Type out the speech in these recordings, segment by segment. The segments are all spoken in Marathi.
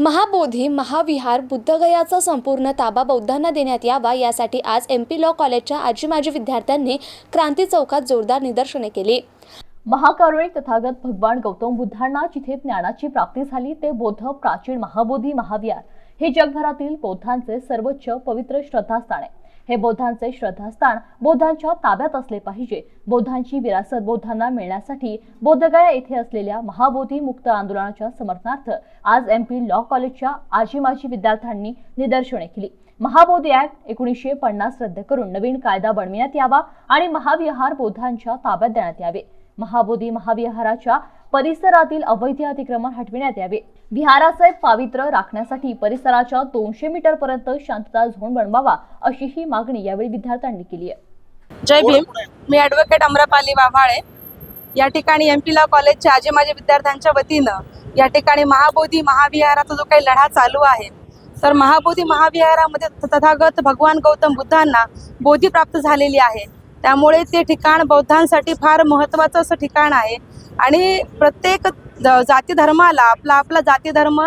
महाबोधी महाविहार बुद्धगयाचा संपूर्ण ताबा बौद्धांना देण्यात यावा यासाठी आज एम पी लॉ कॉलेजच्या आजी माजी विद्यार्थ्यांनी क्रांती चौकात जोरदार निदर्शने केली. महाकारुणिक तथागत भगवान गौतम बुद्धांना जिथे ज्ञानाची प्राप्ती झाली ते बौद्ध प्राचीन महाबोधी महाविहार हे जगभरातील बौद्धांचे सर्वोच्च पवित्र श्रद्धास्थान आहे. हे बौद्धांचे श्रद्धास्थान बौद्धांच्या ताब्यात असले पाहिजे. बौद्धांची विरासत बौद्धांना मिळण्यासाठी बोधगया येथे असलेल्या महाबोधी मुक्त आंदोलनाच्या समर्थनार्थ आज एम पी लॉ कॉलेजच्या आजी माजी विद्यार्थ्यांनी निदर्शने केली. महाबोधी ऍक्ट एकोणीसशे पन्नास रद्द करून नवीन कायदा बनविण्यात यावा आणि महाविहार बौद्धांच्या ताब्यात देण्यात यावे. महाबोधी महाविहाराच्या परिसरातील अवैध अतिक्रमण हटविण्यात यावे. विहाराचे पावित्र्य राखण्यासाठी परिसराच्या दोनशे मीटर पर्यंत शांतता झोन बनवावा अशी ही मागणी यावेळी विद्यार्थ्यांनी केली आहे. जय भीम. मी ऍडव्होकेट अमरापाली वाभाळे. या ठिकाणी एम पी लॉ कॉलेजच्या आजी माझे विद्यार्थ्यांच्या वतीनं या ठिकाणी महाबोधी महाविहाराचा जो काही लढा चालू आहे तर महाबोधी महाविहारामध्ये तथागत भगवान गौतम बुद्धांना बोधी प्राप्त झालेली आहे. त्यामुळे ते ठिकाण बौद्धांसाठी फार महत्त्वाचं असं ठिकाण आहे. आणि प्रत्येक जाती धर्माला आपला आपला जाती धर्म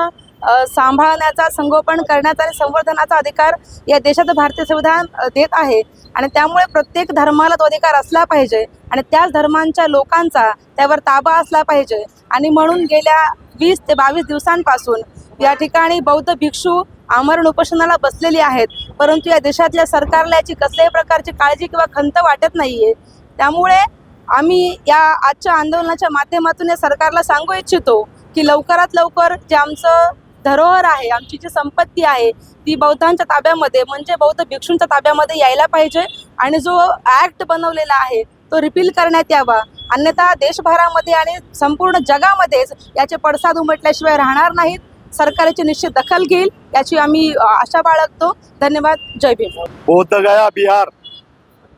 सांभाळण्याचा संगोपन करण्याचा आणि संवर्धनाचा अधिकार या देशाचं भारतीय संविधान देत आहे. आणि त्यामुळे प्रत्येक धर्माला तो अधिकार असला पाहिजे. आणि त्याच धर्मांच्या लोकांचा त्यावर ताबा असला पाहिजे. आणि म्हणून गेल्या वीस ते बावीस दिवसांपासून या ठिकाणी बौद्ध भिक्षू आमरण उपोषणाला बसलेली आहेत. परंतु या देशातल्या सरकारला याची कसल्याही प्रकारची काळजी किंवा खंत वाटत नाहीये. त्यामुळे आम्ही या आजच्या आंदोलनाच्या माध्यमातून या सरकारला सांगू इच्छितो की लवकरात लवकर जे आमचं धरोहर आहे आमची जी संपत्ती आहे ती बौद्धांच्या ताब्यामध्ये म्हणजे बौद्ध भिक्षूंच्या ताब्यामध्ये यायला पाहिजे आणि जो ॲक्ट बनवलेला आहे तो रिपील करण्यात यावा. अन्यथा देशभरामध्ये आणि संपूर्ण जगामध्येच याचे पडसाद उमटल्याशिवाय राहणार नाहीत. सरकारची निश्चित दखल घेईल याची आम्ही आशा बाळगतो. धन्यवाद. जय भीम. बौद्धगया बिहार.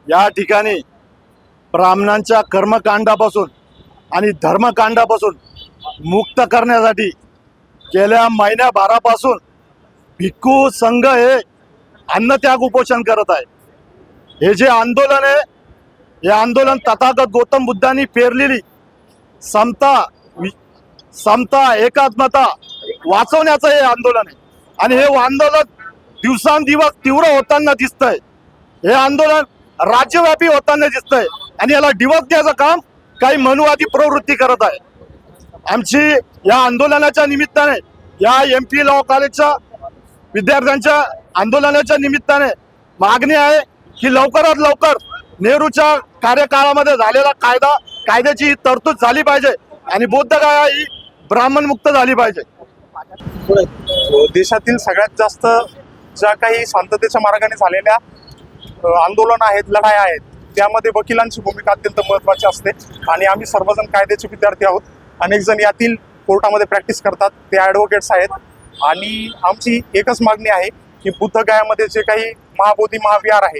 या ठिकाणी ब्राह्मणांच्या कर्मकांडापासून आणि धर्मकांडापासून मुक्त करण्यासाठी गेल्या महिन्याभरापासून भिक्खू संघ हे अन्नत्याग उपोषण करत आहे. हे जे आंदोलन आहे हे आंदोलन तथागत गौतम बुद्धांनी पेरलेली समता समता एकात्मता वाचवण्याचं हे आंदोलन आहे. आणि हे आंदोलन दिवसांदिवस तीव्र होताना दिसतंय. हे आंदोलन राज्यव्यापी होताना दिसतंय. आणि याला डिवक द्यायचं काम काही मनुवादी प्रवृत्ती करत आहे. आमची या आंदोलनाच्या निमित्ताने या एम पी लॉ कॉलेजच्या विद्यार्थ्यांच्या आंदोलनाच्या निमित्ताने मागणी आहे की लवकरात लवकर नेहरूच्या कार्यकाळामध्ये झालेला कायदा कायद्याची तरतूद झाली पाहिजे आणि बौद्धगया ही ब्राह्मण मुक्त झाली पाहिजे. देशातील सगळ्यात जास्त ज्या काही शांततेच्या मार्गाने झालेल्या आंदोलन आहेत लढाया आहेत त्यामध्ये वकिलांची भूमिका अत्यंत महत्त्वाची असते. आणि आम्ही सर्वजण कायद्याचे विद्यार्थी आहोत. अनेक जण यातील कोर्टामध्ये प्रॅक्टिस करतात. ते ॲडव्होकेट्स आहेत. आणि आमची एकच मागणी आहे की बुद्धगयामध्ये जे काही महाबोधी महाविहार आहे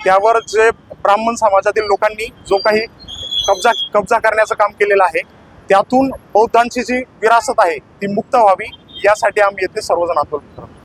त्यावर जे ब्राह्मण समाजातील लोकांनी जो काही कब्जा कब्जा करण्याचं काम केलेलं आहे त्यातून बौद्धांची जी विरासत आहे ती मुक्त व्हावी यासाठी आम्ही येथे सर्वजण आंदोलन करतो